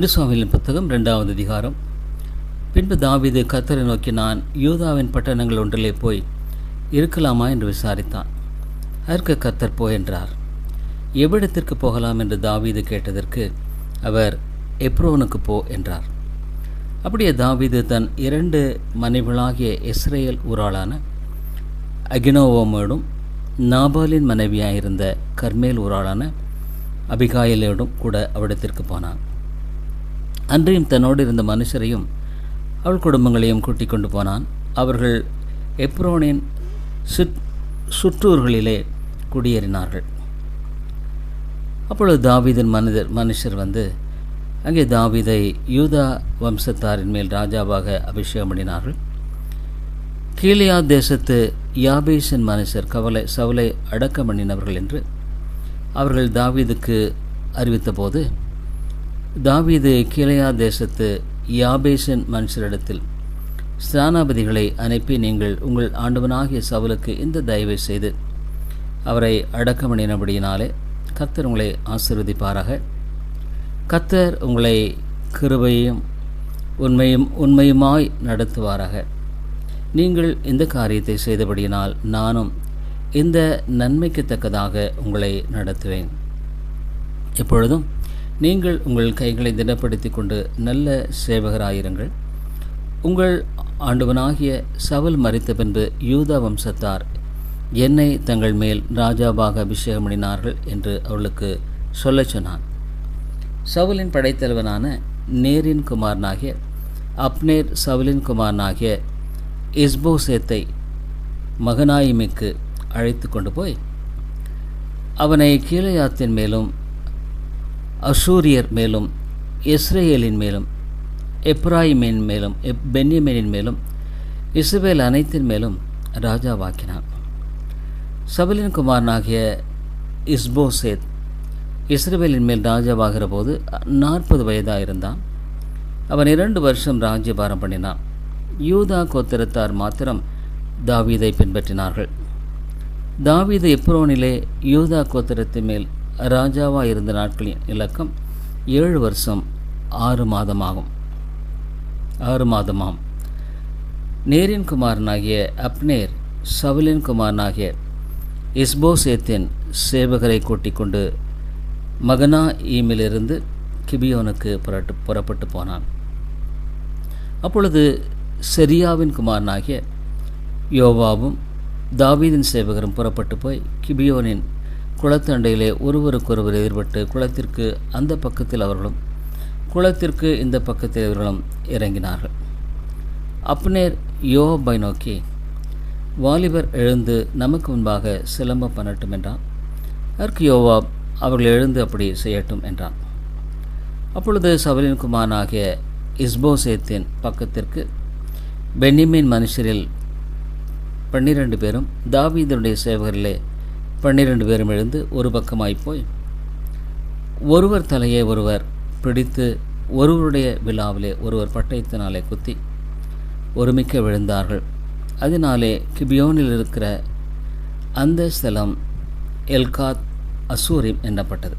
இந்து சுவாமியின் புத்தகம் ரெண்டாவது அதிகாரம். பின்பு தாவிது கத்தரை நோக்கி நான் யூதாவின் பட்டணங்கள் ஒன்றிலே போய் இருக்கலாமா என்று விசாரித்தான். அதற்கு கத்தர் போ என்றார். எவ்விடத்திற்கு போகலாம் என்று தாவீது கேட்டதற்கு அவர் எப்ரோனுக்கு போ என்றார். அப்படியே தாவீது தன் இரண்டு மனைவிகளாகிய இஸ்ரேல் ஊராளான அகினோவோமோடும் நாபாலின் மனைவியாயிருந்த கர்மேல் ஊராளான அபிகாயிலோடும் கூட அவ்விடத்திற்கு போனான். அன்றையும் தன்னோடு இருந்த மனுஷரையும் அவள் குடும்பங்களையும் கூட்டிக் கொண்டு போனான். அவர்கள் எப்ரோனின் சுற் சுற்றூர்களிலே குடியேறினார்கள். அப்பொழுது தாவீதின் மனிதர் மனுஷர் வந்து அங்கே தாவீதை யூதா வம்சத்தாரின் மேல் ராஜாவாக அபிஷேகம் பண்ணினார்கள். கீழியா தேசத்து யாபேஷின் மனுஷர் கவலை சவலை அடக்கம் பண்ணினவர்கள் என்று அவர்கள் தாவீதுக்கு அறிவித்தபோது தாவீது கீழையா தேசத்து யாபேசின் மனுஷரிடத்தில் ஸ்தானாபதிகளை அனுப்பி நீங்கள் உங்கள் ஆண்டவனாகிய சவுலுக்கு இந்த தயவை செய்து அவரை அடக்கம் கத்தர் கர்த்தர் உங்களை ஆசிர்வதிப்பாராக. கர்த்தர் உங்களை கிருபையும் உண்மையும் உண்மையுமாய் நடத்துவாராக. நீங்கள் இந்த காரியத்தை செய்தபடியினால் நானும் இந்த நன்மைக்கு தக்கதாக உங்களை நடத்துவேன். எப்பொழுதும் நீங்கள் உங்கள் கைகளை திடப்படுத்தி கொண்டு நல்ல சேவகராயிருங்கள். உங்கள் ஆண்டவனாகிய சவுல் மறித்த பின்பு யூதா வம்சத்தார் என்னை தங்கள் மேல் ராஜாவாக அபிஷேகம் பண்ணினார்கள் என்று அவளுக்கு சொல்லச் சொன்னான். சவுலின் படைத்தலைவனான நேரின் குமாரனாகிய அப்னேர் சவுலின் குமாரனாகிய இஸ்போசேத்தை மகனாயிமிக்கு அழைத்து கொண்டு போய் அவனை கீழையாத்தின் மேலும் அசூரியர் மேலும் இஸ்ரேலின் மேலும் எப்ராயிமின் மேலும் எப் பென்யமீனின் மேலும் இஸ்ரேல் அனைத்தின் மேலும் ராஜாவாக்கினான். சபலின் குமாரனாகிய இஸ்போசேத் இஸ்ரேலின் மேல் ராஜாவாகிற போது நாற்பது வயதாக இருந்தான் அவன் இரண்டு வருஷம் ராஜ்யபாரம் பண்ணினான். யூதா கோத்திரத்தார் மாத்திரம் தாவீதை பின்பற்றினார்கள். தாவீது எப்ரோனிலே யூதா கோத்திரத்தின் மேல் ராஜாவாக இருந்த நாட்களின் இலக்கம் ஏழு வருஷம் ஆறு மாதமாகும். ஆறு மாதமாம். நேரின் குமாரனாகிய அப்னேர் சவுலின் குமாரனாகிய இஸ்போசேத்தின் சேவகரை கூட்டிக் கொண்டு மகனா ஈமிலிருந்து கிபியோனுக்கு புறட்டு புறப்பட்டு போனான். அப்பொழுது செரியாவின் குமாரனாகிய யோவாவும் தாவீதின் சேவகரும் புறப்பட்டு போய் கிபியோனின் குளத்தண்டையிலே ஒருவருக்கொருவர் எதிர்பட்டு குளத்திற்கு அந்த பக்கத்தில் அவர்களும் குளத்திற்கு இந்த பக்கத்தில் இவர்களும் இறங்கினார்கள். அப்னேர் யோபை நோக்கி வாலிபர் எழுந்து நமக்கு முன்பாக சிலம்ப பண்ணட்டும் என்றான். அதற்கு யோவாப் அவர்கள் எழுந்து அப்படி செய்யட்டும் என்றான். அப்பொழுது சபலின் குமாரனாகிய இஸ்போசேத்தின் பக்கத்திற்கு பென்னிமின் மனுஷரில் பன்னிரண்டு பேரும் தாவீதனுடைய சேவகரிலே பன்னிரண்டு பேரும் எழுந்து ஒரு பக்கமாய் போய் ஒருவர் தலையை ஒருவர் பிடித்து ஒருவருடைய விழாவிலே ஒருவர் பட்டயத்தினாலே குத்தி ஒருமிக்க விழுந்தார்கள். அதனாலே கிபியோனில் இருக்கிற அந்த ஸ்தலம் எல்காத் அசூரிம் எண்ணப்பட்டது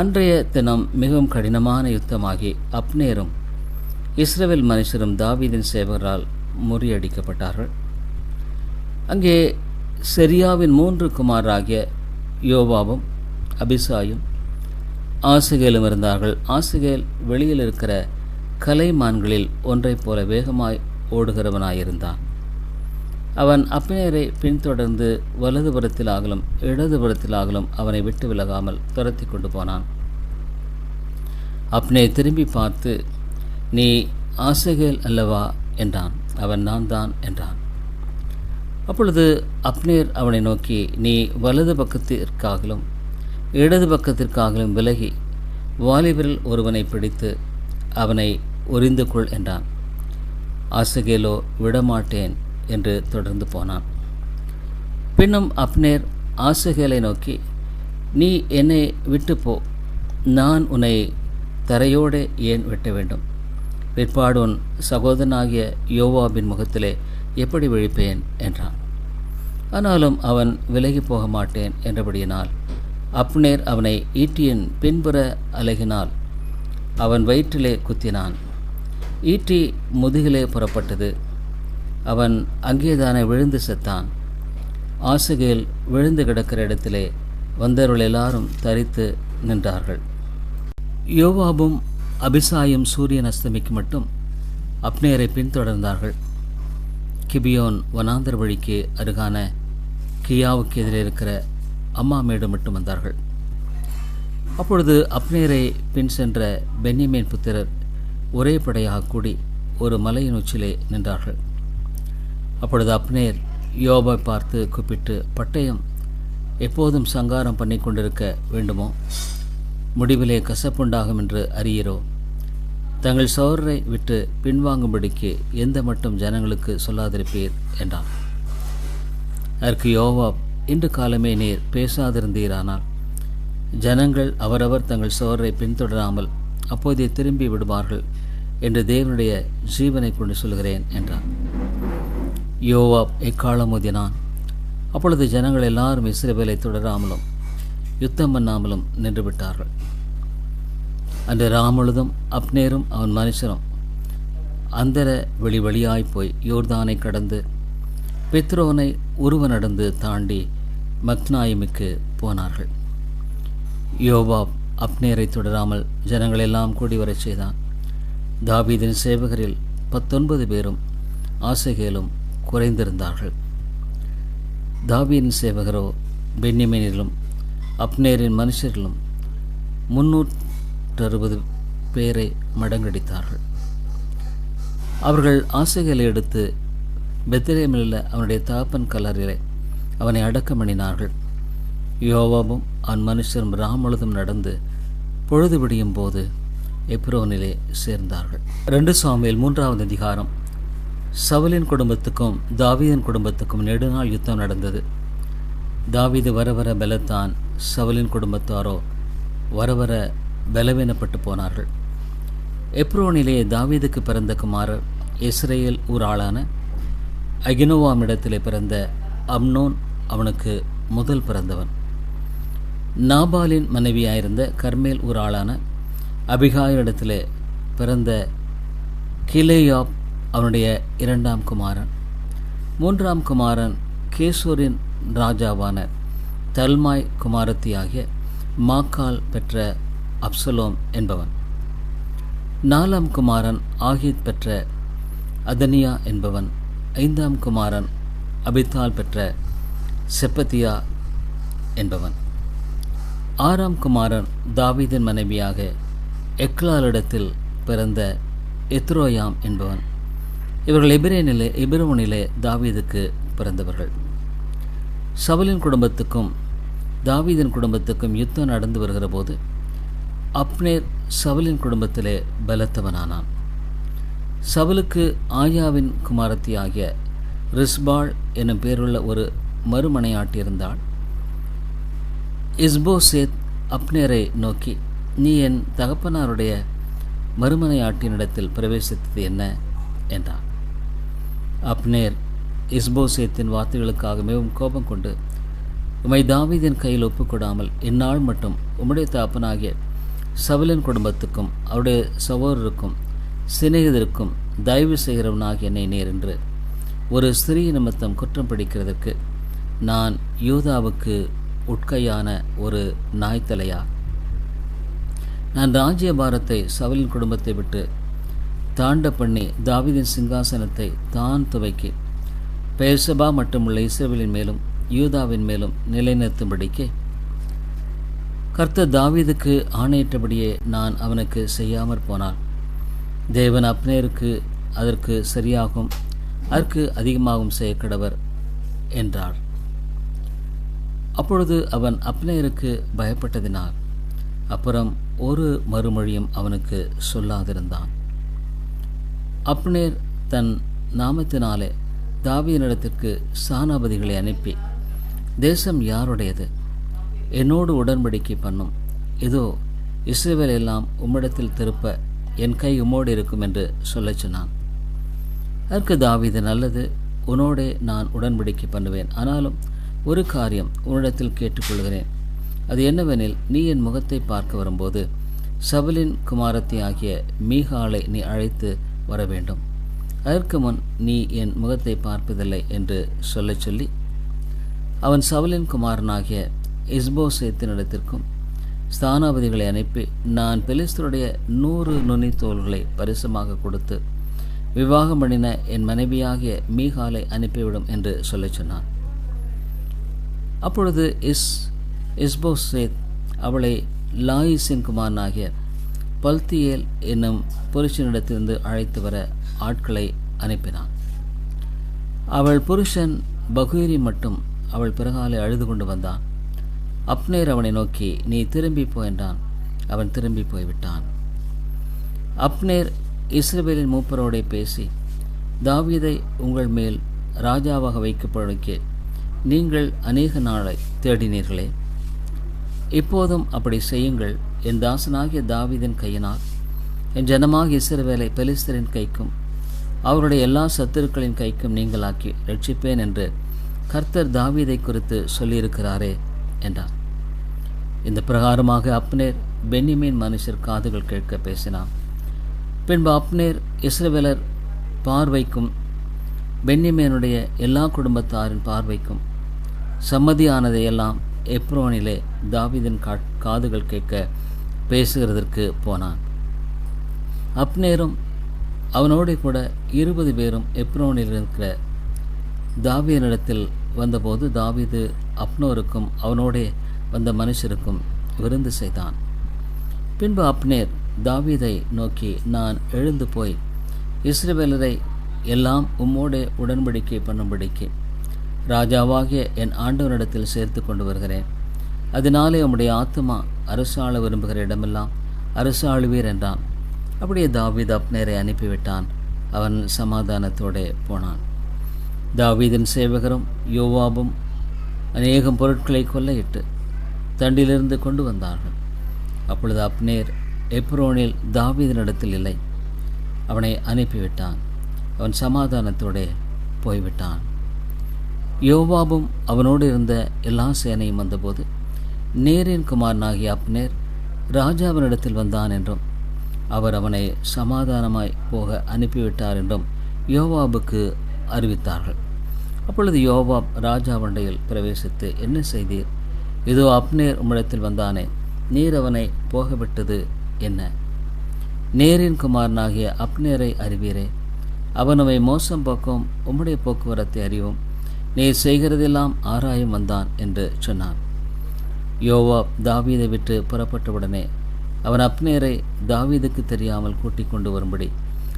அன்றைய தினம் மிகவும் கடினமான யுத்தமாகி அப்னேரும் இஸ்ரேல் மனுஷரும் தாவீதின் சேவரால் முறியடிக்கப்பட்டார்கள். அங்கே செரியாவின் மூன்று குமாராகிய யோவாவும் அபிசாயும் ஆசுகேலும் இருந்தார்கள். ஆசுகேல் வெளியில் இருக்கிற கலைமான்களில் ஒன்றைப் போல வேகமாய் ஓடுகிறவனாயிருந்தான். அவன் அப்பினரை பின்தொடர்ந்து வலதுபுறத்திலாகலும் இடதுபுறத்திலாகலும் அவனை விட்டு விலகாமல் துரத்தி கொண்டு போனான். அப்னே திரும்பி பார்த்து நீ ஆசகேல் அல்லவா? என்றான். அவன் நான் தான் என்றான். அப்பொழுது அப்னேர் அவனை நோக்கி நீ வலது பக்கத்திற்காகலும் இடது பக்கத்திற்காகலும் விலகி வாலிபரில் ஒருவனை பிடித்து அவனை உரிந்து கொள் என்றான். ஆசகேலோ விடமாட்டேன் என்று தொடர்ந்து போனான். பின்னும் அப்னேர் ஆசகேலை நோக்கி நீ என்னை விட்டு போ. நான் உன்னை தரையோடு ஏன் வெட்ட வேண்டும்? பிற்பாடு உன் சகோதரனாகிய யோவாபின் முகத்திலே எப்படி விழிப்பேன்? என்றான். ஆனாலும் அவன் விலகி போக மாட்டேன் என்றபடியினால் அப்னேர் அவனை ஈட்டியின் பின்புற அலகினால் அவன் வயிற்றிலே குத்தினான். ஈட்டி முதுகிலே புறப்பட்டது. அவன் அங்கேதானே விழுந்து செத்தான். ஆசுகையில் விழுந்து கிடக்கிற இடத்திலே வந்தவர்கள் எல்லாரும் தரித்து நின்றார்கள். யோவாபும் அபிசாயும் சூரியன் அஸ்தமிக்கு மட்டும் அப்னேரை பின்தொடர்ந்தார்கள். கிபியோன் வனாந்தர் வழிக்கு அருகான கியாவுக்கு எதிரே இருக்கிற அம்மாமேடு மட்டும் வந்தார்கள். அப்பொழுது அப்னேரை பின் சென்ற பென்னிமேன் புத்திரர் ஒரே படையாக கூடி ஒரு மலையின் உச்சிலே நின்றார்கள். அப்பொழுது அப்னேர் யோபை பார்த்து கூப்பிட்டு பட்டயம் எப்போதும் சங்காரம் பண்ணி கொண்டிருக்க வேண்டுமோ? முடிவிலே கசப்புண்டாகும் என்று அறியீரோ? தங்கள் சோரரை விட்டு பின்வாங்கும்படிக்கு எந்த மட்டும் ஜனங்களுக்கு சொல்லாதிருப்பீர்? என்றான். அதற்கு யோவாப் இன்று காலமே நீர் பேசாதிருந்தீரானால் ஜனங்கள் அவரவர் தங்கள் சோரரை பின்தொடராமல் அப்போதே திரும்பி விடுவார்கள் என்று தேவனுடைய ஜீவனை கொண்டு சொல்கிறேன் என்றார் யோவாப் எக்காலம் ஓதினான் அப்பொழுது ஜனங்கள் எல்லாரும் இஸ்ரவேலை தொடராமலும் யுத்தம் பண்ணாமலும் நின்றுவிட்டார்கள். அன்று ராமுழுதும் அப்னேரும் அவன் மனுஷரும் அந்தர வெளி வழியாய் போய் யோர்தானை கடந்து பெத்ரோனை உருவ நடந்து தாண்டி மக்னாயிமுக்கு போனார்கள். யோபாப் அப்னேரை தொடராமல் ஜனங்களெல்லாம் கூடி வரச் செய்தான். தாபீதின் சேவகரில் பத்தொன்பது பேரும் ஆசைகளும் குறைந்திருந்தார்கள். தாவீதின் சேவகரோ பென்னிமேனிலும் அப்னேரின் மனுஷர்களும் நூற்றறுபது பேரை மடங்கடித்தார்கள். அவர்கள் ஆசைகளை எடுத்து பெத்திரேமில் அவனுடைய தாப்பன் கலரிலே அவனை அடக்கமணினார்கள் யோவாவும் அவன் மனுஷரும் ராமழுதும் நடந்து பொழுது விடியும் போது எப்ரோனிலே சேர்ந்தார்கள். ரெண்டு சுவாமியில் மூன்றாவது அதிகாரம். சவலின் குடும்பத்துக்கும் தாவீதின் குடும்பத்துக்கும் நெடுநாள் யுத்தம் நடந்தது. தாவீது வர வர பலத்தான் சவலின் குடும்பத்தாரோ வர வர பலவீனப்பட்டு போனார்கள். எப்ரோனிலே தாவீதுக்கு பிறந்த குமாரர் இஸ்ரேல் ஊராளான அகினோவாம் இடத்திலே பிறந்த அம்னோன் அவனுக்கு முதல் பிறந்தவன். நாபாலின் மனைவியாயிருந்த கர்மேல் ஊராளான அபிகாயிடத்திலே பிறந்த கிலேயாப் அவனுடைய இரண்டாம் குமாரன். மூன்றாம் குமாரன் கேசூரின் ராஜாவான தல்மாய் குமாரத்தியாகிய மாக்கால் பெற்ற அப்சலோம் என்பவன். நாலாம் குமாரன் ஆகித் பெற்ற அதனியா என்பவன். ஐந்தாம் குமாரன் அபித்தால் பெற்ற செப்பத்தியா என்பவன். ஆறாம் குமாரன் தாவீதின் மனைவியாக எக்லாலிடத்தில் பிறந்த எத்ரோயாம் என்பவன். இவர்கள் எபிரேனிலே எபிரோனிலே தாவீதுக்கு பிறந்தவர்கள். சவலின் குடும்பத்துக்கும் தாவீதின் குடும்பத்துக்கும் யுத்தம் நடந்து வருகிற போது அப்னேர் சவலின் குடும்பத்திலே பலத்தவனானான். சவலுக்கு ஆயாவின் குமாரத்தி ஆகிய ரிஸ்பாள் எனும் பேருள்ள ஒரு மறுமனையாட்டியிருந்தாள். இஸ்போசேத் அப்னேரை நோக்கி நீ என் தகப்பனாருடைய மறுமனையாட்டினிடத்தில் பிரவேசித்தது என்ன? என்றான். அப்னேர் இஸ்போசேத்தின் வார்த்தைகளுக்காக மிகவும் கோபம் கொண்டு உமை தாவீதின் கையில் ஒப்புக்கொடாமல் இந்நாள் மட்டும் உம்முடைய தாப்பனாகிய சவலின் குடும்பத்துக்கும் அவருடைய சகோதரருக்கும் சிநேகிதருக்கும் தயவு செய்கிறவனாக என்னை நேர் என்று. ஒரு ஸ்திரீ நிமித்தம் குற்றம் பிடிக்கிறதற்கு நான் யூதாவுக்கு உட்கையான ஒரு நாய்த்தலையா? நான் ராஜ்யபாரத்தை சவலின் குடும்பத்தை விட்டு தாண்ட பண்ணி தாவிதின் சிங்காசனத்தை தான் துவைக்கி பெயர்சபா மட்டுமுள்ள இஸ்ரேலின் மேலும் யூதாவின் மேலும் நிலைநிறுத்தும்படிக்கு கர்த்தர் தாவீதுக்கு ஆணையிட்டபடியே நான் அவனுக்கு செய்யாமற் போனான். தேவன் அப்னேருக்கு அதற்கு சரியாகும் அதற்கு அதிகமாகவும் செய்யக்கடவர் என்றார். அப்பொழுது அவன் அப்னேருக்கு பயப்பட்டதினால் அப்புறம் ஒரு மறுமொழியும் அவனுக்கு சொல்லாதிருந்தான். அப்னேர் தன் நாமத்தினாலே தாவியனிடத்திற்கு சானாபதிகளை அனுப்பி தேசம் யாருடையது? என்னோடு உடன்படிக்கை பண்ணும். இதோ இஸ்ரேவேல் எல்லாம் உம்மிடத்தில் திருப்ப என் கை உம்மோடு இருக்கும் என்று சொல்லச் சொன்னான். அதற்கு தாவிது நல்லது உன்னோடே நான் உடன்படிக்கை பண்ணுவேன். ஆனாலும் ஒரு காரியம் உன்னிடத்தில் கேட்டுக்கொள்கிறேன். அது என்னவெனில் நீ என் முகத்தை பார்க்க வரும்போது சபலின் குமாரத்தி ஆகிய மீகாலை நீ அழைத்து வர வேண்டும் அதற்கு முன் நீ என் முகத்தை பார்ப்பதில்லை என்று சொல்லச் சொல்லி அவன் சவலின் குமாரனாகிய இஸ்போசேத்தினிடத்திற்கும் ஸ்தானாபதிகளை அனுப்பி நான் பெலிஸ்தருடைய நூறு நுனித்தோள்களை பரிசமாக கொடுத்து விவாகம் பண்ணின என் மனைவியாகிய மீகாலை அனுப்பிவிடும் என்று சொல்லச் சொன்னான். அப்பொழுது இஸ் இஸ்போசேத் அவளை லாயிசின் குமாரனாகிய பல்தியேல் என்னும் புருஷனிடத்திலிருந்து அழைத்து வர ஆட்களை அனுப்பினான். அவள் புருஷன் பகுரி மட்டும் அவள் பிறகாலை அழுது கொண்டு வந்தான். அப்னேர் அவனை நோக்கி நீ திரும்பி போ என்றான். அவன் திரும்பி போய்விட்டான். அப்னேர் இஸ்ரேலின் மூப்பரோடே பேசி தாவீதை உங்கள் மேல் ராஜாவாக வைக்கப்படுவதற்கு நீங்கள் அநேக நாளை தேடினீர்களே. இப்போதும் அப்படி செய்யுங்கள். என் தாசனாகிய தாவீதின் கையினால் என் ஜனமாக இஸ்ரவேலை பெலிஸ்தரின் கைக்கும் அவருடைய எல்லா சத்துருக்களின் கைக்கும் நீங்களாக்கி ரட்சிப்பேன் என்று கர்த்தர் தாவீதை குறித்து சொல்லியிருக்கிறாரே. என்றார். இந்த பிரகாரமாக அப்னேர் பென்னிமீன் மனுஷர் காதுகள் கேட்க பேசினான். பின்பு அப்னேர் இஸ்ரவேலர் பார்வைக்கும் பென்னிமேனுடைய எல்லா குடும்பத்தாரின் பார்வைக்கும் சம்மதியானதையெல்லாம் எப்ரோனிலே தாவிதின் கா காதுகள் கேட்க பேசுகிறதற்கு போனான். அப்னேரும் அவனோடு கூட இருபது பேரும் எப்ரோனில் இருக்கிற தாவியனிடத்தில் வந்தபோது தாவீது அப்னோருக்கும் அவனோடே வந்த மனுஷருக்கும் விருந்து செய்தான். பின்பு அப்னேர் தாவீதை நோக்கி நான் எழுந்து போய் இஸ்ரவேலரை எல்லாம் உம்மோடே உடன்படிக்கை பண்ணும்படிக்கு ராஜாவாகிய என் ஆண்டவனிடத்தில் சேர்த்து கொண்டு வருகிறேன். அதனாலே உம்முடைய ஆத்மா அரசாள விரும்புகிற இடமெல்லாம் அரசாளுவீர் என்றான். அப்படியே தாவீது அப்னேரை அனுப்பிவிட்டான். அவன் சமாதானத்தோடே போனான். தாவீதின் சேவகரும் யோவாபும் அநேகம் பொருட்களை கொள்ளையிட்டு தண்டிலிருந்து கொண்டு வந்தார்கள். அப்பொழுது அப்னேர் எப்ரோனில் தாவீதனிடத்தில் இல்லை. அவனை அனுப்பிவிட்டான். அவன் சமாதானத்தோடே போய்விட்டான். யோவாபும் அவனோடு இருந்த எல்லா சேனையும் வந்தபோது நேரின் குமாரனாகிய அப்னேர் ராஜாவினிடத்தில் வந்தான் என்றும் அவர் அவனை சமாதானமாய் போக அனுப்பிவிட்டார் என்றும் யோவாபுக்கு அறிவித்தார்கள். அப்பொழுது யோவாப் ராஜாவண்டையில் பிரவேசித்து என்ன செய்தீர்? இதோ அப்னேர் உம்மிடத்தில் வந்தானே நீர் அவனை போகவிட்டது என்ன? நேரின் குமாரனாகிய அப்னேரை அறிவீரே. அவன் அவை மோசம் போக்கும் உம்முடைய போக்குவரத்தை அறிவும் நீர் செய்கிறதெல்லாம் ஆராயும் வந்தான் என்று சொன்னான். யோவாப் தாவீதை விட்டு புறப்பட்டவுடனே அவன் அப்னேரை தாவீதுக்கு தெரியாமல் கூட்டிக் கொண்டு வரும்படி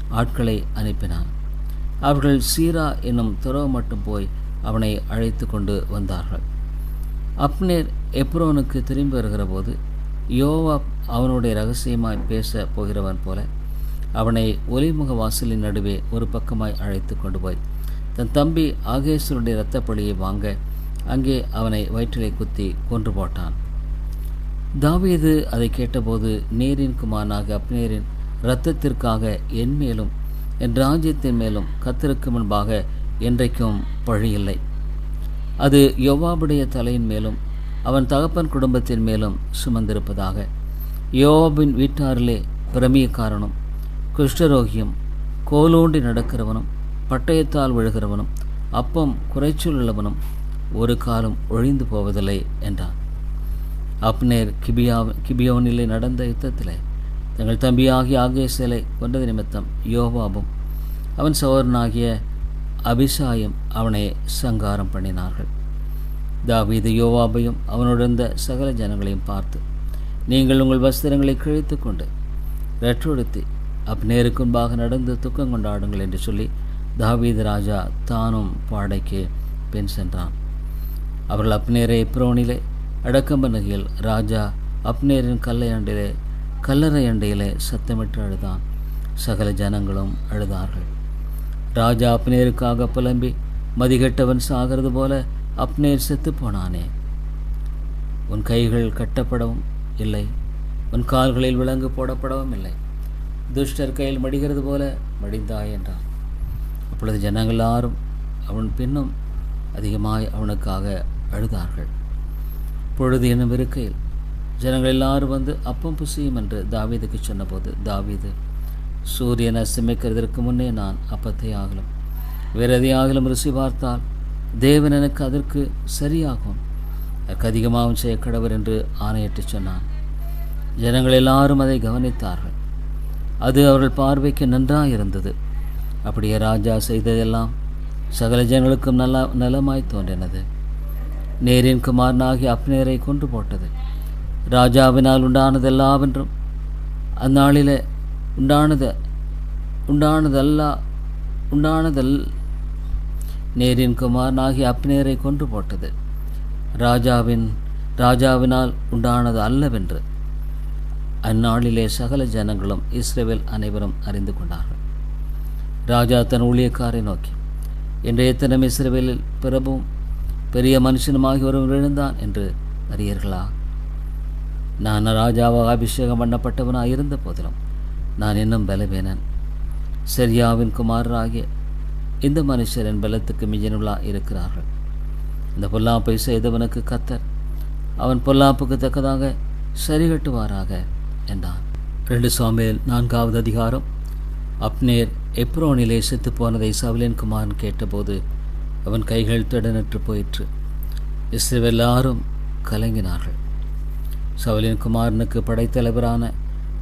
ஆட்களை அனுப்பினான். அவர்கள் சீரா என்னும் துறவு மட்டும் போய் அவனை அழைத்து கொண்டு வந்தார்கள். அப்னேர் எப்ரோனுக்கு திரும்பி வருகிற போது யோவாப் அவனுடைய ரகசியமாய் பேச போகிறவன் போல அவனை ஒலிமுக வாசலின் நடுவே ஒரு பக்கமாய் அழைத்து கொண்டு போய் தன் தம்பி ஆகேஸ்வருடைய இரத்தப்பழியை வாங்க அங்கே அவனை வயிற்றிலே குத்தி கொன்று போட்டான். தாவீது அதை கேட்டபோது நேரின் குமாரனாக அப்னேரின் இரத்தத்திற்காக என்மேலும் என் ராஜ்யத்தின் மேலும் கத்தருக்கு முன்பாக என்றைக்கும் பழியில்லை அது யோவாபுடைய தலையின் மேலும் அவன் தகப்பன் குடும்பத்தின் மேலும் சுமந்திருப்பதாக. யோவாபின் வீட்டாரிலே பிரமியக்காரனும் குஷ்டரோகியும் கோலோண்டி நடக்கிறவனும் பட்டயத்தால் விழுகிறவனும் அப்பம் குறைச்சல் உள்ளவனும் ஒரு காலம் ஒழிந்து போவதில்லை என்றான். அப்னேர் கிபியா கிபியோனிலே நடந்த யுத்தத்திலே தங்கள் தம்பியாகிய ஆகேசலை கொண்டது நிமித்தம் யோவாபும் அவன் சோதரனாகிய அபிசாயும் அவனை சங்காரம் பண்ணினார்கள். தாவீது யோவாபையும் அவனுடன் சகல ஜனங்களையும் பார்த்து நீங்கள் உங்கள் வஸ்திரங்களை கிழித்து கொண்டு ரெற்றொடுத்தி அப்னேருக்கு முன்பாக நடந்து துக்கம் கொண்டாடுங்கள் என்று சொல்லி தாவீது ராஜா தானும் பாடைக்கு பின் சென்றான். அவர்கள் அப்னேரை புரோனிலே அடக்கம் பண்ணுகையில் ராஜா அப்னேரின் கல்லையாண்டிலே கல்லறை அண்டையில் சத்தமிட்டு அழுதான். சகல ஜனங்களும் அழுதார்கள். ராஜா அப்னேருக்காக புலம்பி மதிகெட்டவன் சாகிறது போல அப்னேர் செத்து போனானே உன் கைகள் கட்டப்படவும் இல்லை. உன் கால்களில் விலங்கு போடப்படவும் இல்லை. துஷ்டர் கையில் மடிகிறது போல மடிந்தாய் என்றான். அப்பொழுது ஜனங்கள் எல்லாரும் அவன் பின்னும் அதிகமாய் அவனுக்காக அழுதார்கள். பொழுது என்னும் இருக்கையில் ஜனங்கள் எல்லாரும் வந்து அப்பம் புசியும் என்று தாவீதுக்கு சொன்னபோது தாவீது சூரியன் அஸ்தமிக்கிறதற்கு முன்னே நான் அப்பத்தை ஆகலும். விரதி ஆகலும் ருசி பார்த்தால் தேவன் எனக்கு அதற்கு சரியாகும். அதற்கு அதிகமாகவும் செய்ய கடவர் என்று ஆணையிட்டு சொன்னான். ஜனங்கள் எல்லாரும் அதை கவனித்தார்கள். அது அவர்கள் பார்வைக்கு நன்றாக இருந்தது அப்படியே ராஜா செய்ததெல்லாம் சகல ஜனங்களுக்கும் நல்லா நலமாய் தோன்றினது. நேரின் குமாரனாகி அப்னேரை கொண்டு போட்டது. ராஜாவினால் உண்டானதெல்லாவென்றும் அந்நாளில் உண்டானது உண்டானதல்ல உண்டானதல் நேரின் குமாரனாகிய அப்னேரை கொன்று போட்டது ராஜாவின் ராஜாவினால் உண்டானது அல்லவென்று அந்நாளிலே சகல ஜனங்களும் இஸ்ரேவேல் அனைவரும் அறிந்து கொண்டார்கள் ராஜா தன் ஊழியக்காரை நோக்கி இன்றைய தினம் இஸ்ரேவேலில் பிரபும் பெரிய மனுஷனுமாகி ஒருவன் விழுந்தான் என்று அறியீர்களா நான் ராஜாவாக அபிஷேகம் பண்ணப்பட்டவனாக இருந்த போதிலும் நான் இன்னும் பலவீனன். செரியாவின் குமாரராகிய இந்த மனுஷரின் பலத்துக்கு மிஞ்சினுள்ளா இருக்கிறார்கள். இந்த பொல்லாப்பை செய்தவனுக்கு கத்தர் அவன் பொல்லாப்புக்கு தக்கதாக சரி கட்டுவாராக என்றான். ரெண்டு சாமியில் நான்காவது அதிகாரம். அப்னேர் எப்ரோனிலே செத்து போனதை சவலின் குமாரன் கேட்டபோது அவன் கைகள் திடனற்று போயிற்று. இஸ்ரேவெல்லாரும் கலங்கினார்கள். சவுலின் குமாரனுக்கு படைத்தலைவரான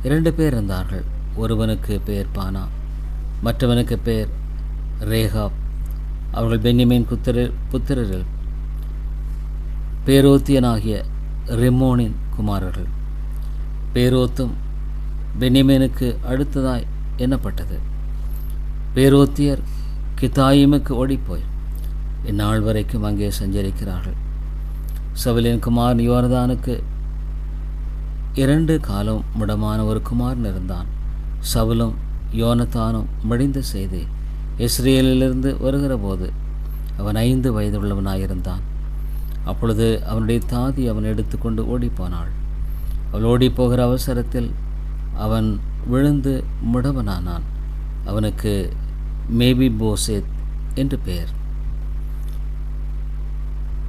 இரண்டு பேர் இருந்தார்கள். ஒருவனுக்கு பேர் பானா மற்றவனுக்கு பேர் ரேகாப். அவர்கள் பென்யமீன் குத்திரர் புத்திரரில் பேரோத்தியனாகிய ரிமோனின் குமாரர்கள். பேரோத்தும் பென்னிமேனுக்கு அடுத்ததாய் எண்ணப்பட்டது. பேரோத்தியர் கிதாயிமுக்கு ஓடிப்போய் இந்நாள் வரைக்கும் அங்கே சஞ்சரிக்கிறார்கள். சவலின் குமார் யோர்தானுக்கு இரண்டு காலம் முடமான ஒரு குமாரன் இருந்தான். சவுலும் யோனத்தானும் முடிந்த செய்தி இஸ்ரேலிலிருந்து வருகிற போது அவன் ஐந்து வயதுள்ளவனாயிருந்தான். அப்பொழுது அவனுடைய தாதி அவன் எடுத்துக்கொண்டு ஓடிப்போனாள். அவள் ஓடிப்போகிற அவசரத்தில் அவன் விழுந்து முடவனானான். அவனுக்கு மேபி போசேத் என்று பெயர்.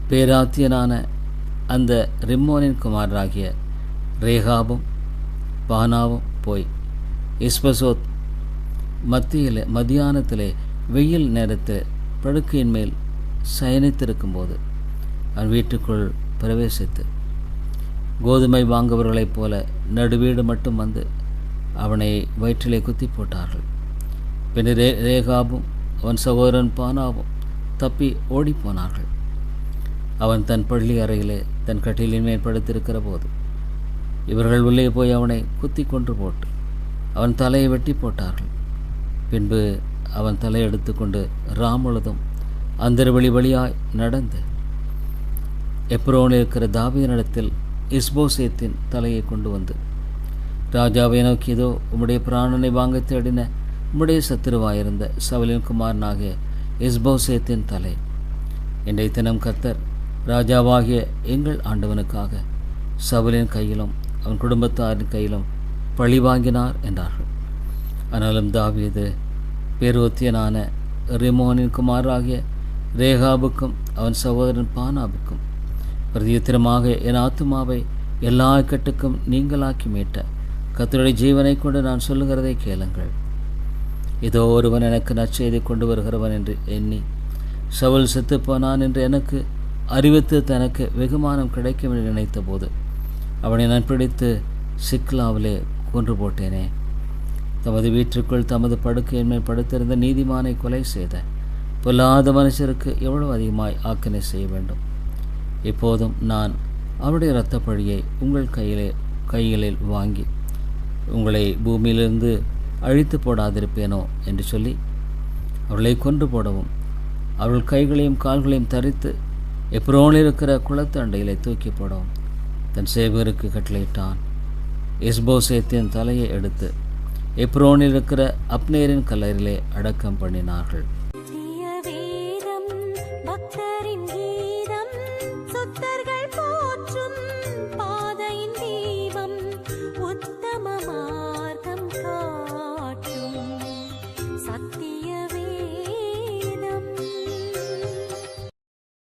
பேராத்தியனான அந்த ரிம்மோனின் குமாரராகிய ரேகாபும் பானாவும் போய் இஸ்பசோத் மத்தியில் மத்தியானத்திலே வெயில் நேரத்தில் படுக்கையின் மேல் சயனித்திருக்கும்போது அவன் வீட்டுக்குள் பிரவேசித்து கோதுமை வாங்குபவர்களைப் போல நடுவீடு மட்டும் வந்து அவனை வயிற்றிலே குத்தி போட்டார்கள் பின் ரே ரேகாபும் அவன் சகோதரன் பானாவும் தப்பி ஓடிப்போனார்கள் அவன் தன் பள்ளி அறையிலே தன் கட்டிலின் மேல் படுத்திருக்கிற போது இவர்கள் உள்ளே போய் அவனை குத்தி கொன்று போட்டு அவன் தலையை வெட்டி போட்டார்கள். பின்பு அவன் தலை எடுத்துக்கொண்டு ராமுழுதும் அந்தர்வழி வழியாய் நடந்து எப்ரோனில் இருக்கிற தாவியனிடத்தில் இஸ்போசேத்தின் தலையை கொண்டு வந்து ராஜாவை நோக்கி இதோ உம்முடைய பிராணனை வாங்க தேடின உம்முடைய சத்துருவாயிருந்த சவலின் குமாரனாகிய இஸ்போசேத்தின் தலை. இன்றைய தினம் கத்தர் ராஜாவாகிய எங்கள் ஆண்டவனுக்காக சவலின் கையிலும் அவன் குடும்பத்தாரின் கையிலும் பழி வாங்கினார் என்றார்கள். ஆனாலும் தாவீது பேரோத்தியனான ரிமோனின் குமாராகிய ரேகாபுக்கும் அவன் சகோதரன் பானாவுக்கும் பிரதியுத்திரமாக என் ஆத்துமாவை எல்லா கட்டுக்கும் நீங்களாக்கி மீட்ட கத்தருடைய ஜீவனை கொண்டு நான் சொல்லுகிறதை கேளுங்கள். இதோ ஒருவன் எனக்கு நற்செய்தி கொண்டு வருகிறவன் என்று எண்ணி சவுல் செத்துப்போனான் என்று எனக்கு அறிவித்து தனக்கு வெகுமானம் கிடைக்கும் என்று நினைத்தபோது அவனை நான் பிடித்து சிக்லாவிலே கொன்று போட்டேனே. தமது வீட்டிற்குள் தமது படுக்கையின் மேல் படுத்திருந்த நீதிமானை கொலை செய்த பொல்லாத மனுஷருக்கு எவ்வளவு அதிகமாய் ஆக்கினை செய்ய வேண்டும்? இப்போதும் நான் அவருடைய இரத்த பழியை உங்கள் கையிலே கைகளில் வாங்கி உங்களை பூமியிலிருந்து அழித்து போடாதிருப்பேனோ என்று சொல்லி அவர்களை கொன்று போடவும் அவர்கள் கைகளையும் கால்களையும் தரித்து எப்ரோனில் இருக்கிற குளத்து அண்டையிலே தூக்கி போடவும் தன் சேவருக்கு கட்டளையிட்டான். எஸ்போசேத்தின் தலையை எடுத்து எப்ரோனில் இருக்கிற அப்னேரின் கல்லறையிலே அடக்கம் பண்ணினார்கள்.